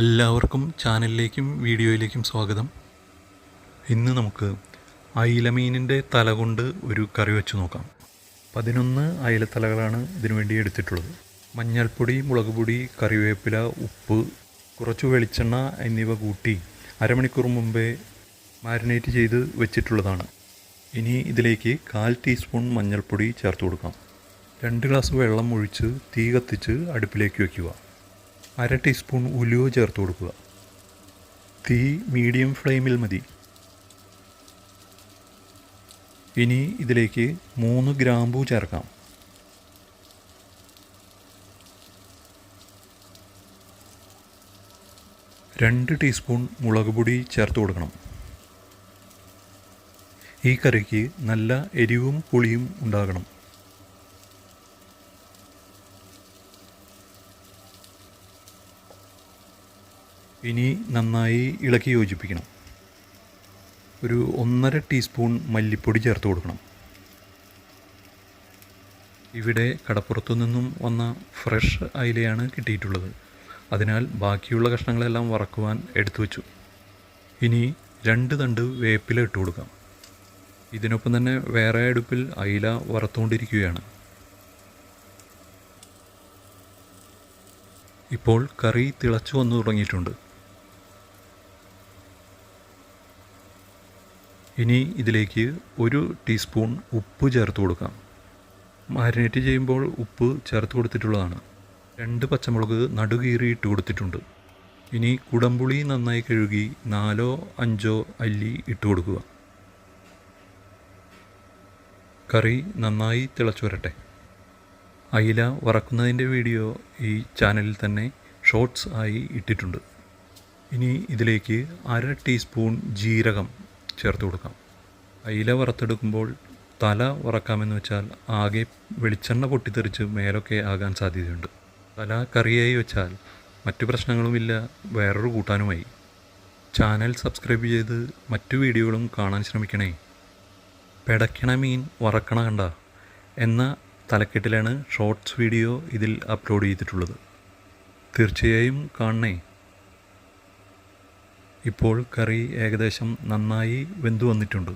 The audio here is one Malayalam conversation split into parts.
എല്ലാവർക്കും ചാനലിലേക്കും വീഡിയോയിലേക്കും സ്വാഗതം. ഇന്ന് നമുക്ക് അയിലമീനിന്റെ തല കൊണ്ട് ഒരു കറി വെച്ച് നോക്കാം. പതിനൊന്ന് അയിലത്തലകളാണ് ഇതിനു വേണ്ടി എടുത്തിട്ടുള്ളത്. മഞ്ഞൾപ്പൊടി മുളക് പൊടി കറിവേപ്പില ഉപ്പ് കുറച്ച് വെളിച്ചെണ്ണ എന്നിവ കൂട്ടി അരമണിക്കൂർ മുമ്പേ മാരിനേറ്റ് ചെയ്ത് വെച്ചിട്ടുള്ളതാണ്. ഇനി ഇതിലേക്ക് കാൽ ടീസ്പൂൺ മഞ്ഞൾപ്പൊടി ചേർത്ത് കൊടുക്കാം. രണ്ട് ഗ്ലാസ് വെള്ളം ഒഴിച്ച് തീ കത്തിച്ച് അടുപ്പിലേക്ക് വയ്ക്കുക. അര ടീസ്പൂൺ ഉലുവ ചേർത്ത് കൊടുക്കുക. തീ മീഡിയം ഫ്ലെയിമിൽ മതി. ഇനി ഇതിലേക്ക് മൂന്ന് ഗ്രാമ്പൂ ചേർക്കാം. രണ്ട് ടീസ്പൂൺ മുളക് പൊടി ചേർത്ത് കൊടുക്കണം. ഈ കറിക്ക് നല്ല എരിവും പുളിയും ഉണ്ടാകണം. ഇനി നന്നായി ഇളക്കി യോജിപ്പിക്കണം. ഒരു ഒന്നര ടീസ്പൂൺ മല്ലിപ്പൊടി ചേർത്ത് കൊടുക്കണം. ഇവിടെ കടപ്പുറത്തു നിന്നും വന്ന ഫ്രഷ് അയിലയാണ് കിട്ടിയിട്ടുള്ളത്. അതിനാൽ ബാക്കിയുള്ള കഷ്ണങ്ങളെല്ലാം വറക്കുവാൻ എടുത്തു വെച്ചു. ഇനി രണ്ട് തണ്ട് വേപ്പില ഇട്ട് കൊടുക്കാം. ഇതിനൊപ്പം തന്നെ വേറെ അടുപ്പിൽ അയില വറുത്തുകൊണ്ടിരിക്കുകയാണ്. ഇപ്പോൾ കറി തിളച്ചു വന്നു തുടങ്ങിയിട്ടുണ്ട്. ഇനി ഇതിലേക്ക് ഒരു ടീസ്പൂൺ ഉപ്പ് ചേർത്ത് കൊടുക്കാം. മാരിനേറ്റ് ചെയ്യുമ്പോൾ ഉപ്പ് ചേർത്ത് കൊടുത്തിട്ടുള്ളതാണ്. രണ്ട് പച്ചമുളക് നടുകീറി ഇട്ട് കൊടുത്തിട്ടുണ്ട്. ഇനി കുടംപുളി നന്നായി കഴുകി നാലോ അഞ്ചോ അല്ലി ഇട്ട് കൊടുക്കുക. കറി നന്നായി തിളച്ചു വരട്ടെ. അയില വറക്കുന്നതിന്റെ വീഡിയോ ഈ ചാനലിൽ തന്നെ ഷോർട്സ് ആയി ഇട്ടിട്ടുണ്ട്. ഇനി ഇതിലേക്ക് അര ടീസ്പൂൺ ജീരകം ചേർത്ത് കൊടുക്കാം. അയില വറുത്തെടുക്കുമ്പോൾ തല വറക്കാമെന്ന് വെച്ചാൽ ആകെ വെളിച്ചെണ്ണ പൊട്ടിത്തെറിച്ച് മേലൊക്കെ ആകാൻ സാധ്യതയുണ്ട്. തല കറിയായി വെച്ചാൽ മറ്റു പ്രശ്നങ്ങളുമില്ല വേറൊരു കൂട്ടാനുമായി. ചാനൽ സബ്സ്ക്രൈബ് ചെയ്ത് മറ്റു വീഡിയോകളും കാണാൻ ശ്രമിക്കണേ. പെടയ്ക്കണ മീൻ വറക്കണ കണ്ട എന്ന തലക്കെട്ടിലാണ് ഷോർട്സ് വീഡിയോ ഇതിൽ അപ്ലോഡ് ചെയ്തിട്ടുള്ളത്. തീർച്ചയായും കാണണേ. ഇപ്പോൾ കറി ഏകദേശം നന്നായി വെന്തു വന്നിട്ടുണ്ട്.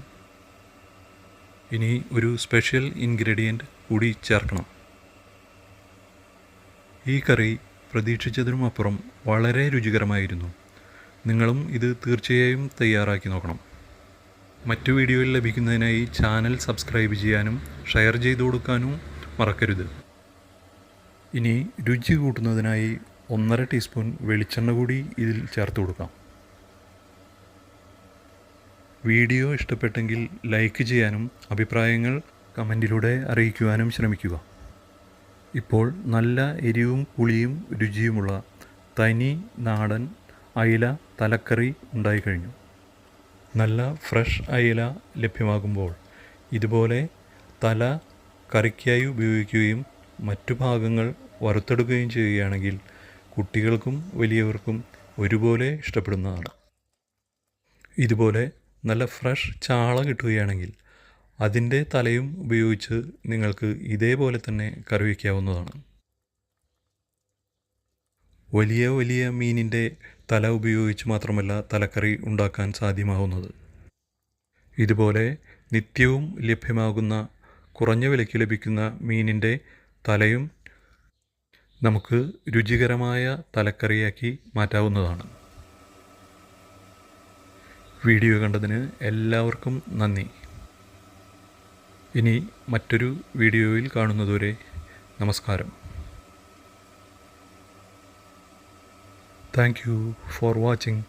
ഇനി ഒരു സ്പെഷ്യൽ ഇൻഗ്രീഡിയന്റ് കൂടി ചേർക്കണം. ഈ കറി പ്രതീക്ഷിച്ചതിനും അപ്പുറം വളരെ രുചികരമായിരുന്നു. നിങ്ങളും ഇത് തീർച്ചയായും തയ്യാറാക്കി നോക്കണം. മറ്റു വീഡിയോയിൽ ലഭിക്കുന്നതിനായി ചാനൽ സബ്സ്ക്രൈബ് ചെയ്യാനും ഷെയർ ചെയ്തു കൊടുക്കാനും മറക്കരുത്. ഇനി രുചി കൂട്ടുന്നതിനായി ഒന്നര ടീസ്പൂൺ വെളിച്ചെണ്ണ കൂടി ഇതിൽ ചേർത്ത് കൊടുക്കാം. വീഡിയോ ഇഷ്ടപ്പെട്ടെങ്കിൽ ലൈക്ക് ചെയ്യാനും അഭിപ്രായങ്ങൾ കമന്റിലൂടെ അറിയിക്കുവാനും ശ്രമിക്കുക. ഇപ്പോൾ നല്ല എരിവും പുളിയും രുചിയുമുള്ള തനി നാടൻ അയില തലക്കറി ഉണ്ടായിക്കഴിഞ്ഞു. നല്ല ഫ്രഷ് അയില ലഭ്യമാകുമ്പോൾ ഇതുപോലെ തല കറിക്കായി ഉപയോഗിക്കുകയും മറ്റു ഭാഗങ്ങൾ വറുത്തെടുക്കുകയും ചെയ്യുകയാണെങ്കിൽ കുട്ടികൾക്കും വലിയവർക്കും ഒരുപോലെ ഇഷ്ടപ്പെടുന്നതാണ്. ഇതുപോലെ നല്ല ഫ്രഷ് ചാള കിട്ടുകയാണെങ്കിൽ അതിന്റെ തലയും ഉപയോഗിച്ച് നിങ്ങൾക്ക് ഇതേപോലെ തന്നെ കറി വയ്ക്കാവുന്നതാണ്. വലിയ വലിയ മീനിന്റെ തല ഉപയോഗിച്ച് മാത്രമല്ല തലക്കറി ഉണ്ടാക്കാൻ സാധ്യമാവുന്നത്. ഇതുപോലെ നിത്യവും ലഭ്യമാകുന്ന കുറഞ്ഞ വിലയ്ക്ക് ലഭിക്കുന്ന മീനിന്റെ തലയും നമുക്ക് രുചികരമായ തലക്കറിയാക്കി മാറ്റാവുന്നതാണ്. വീഡിയോ കണ്ടതിന് എല്ലാവർക്കും നന്ദി. ഇനി മറ്റൊരു വീഡിയോയിൽ കാണുന്നതുവരെ നമസ്കാരം. Thank you for watching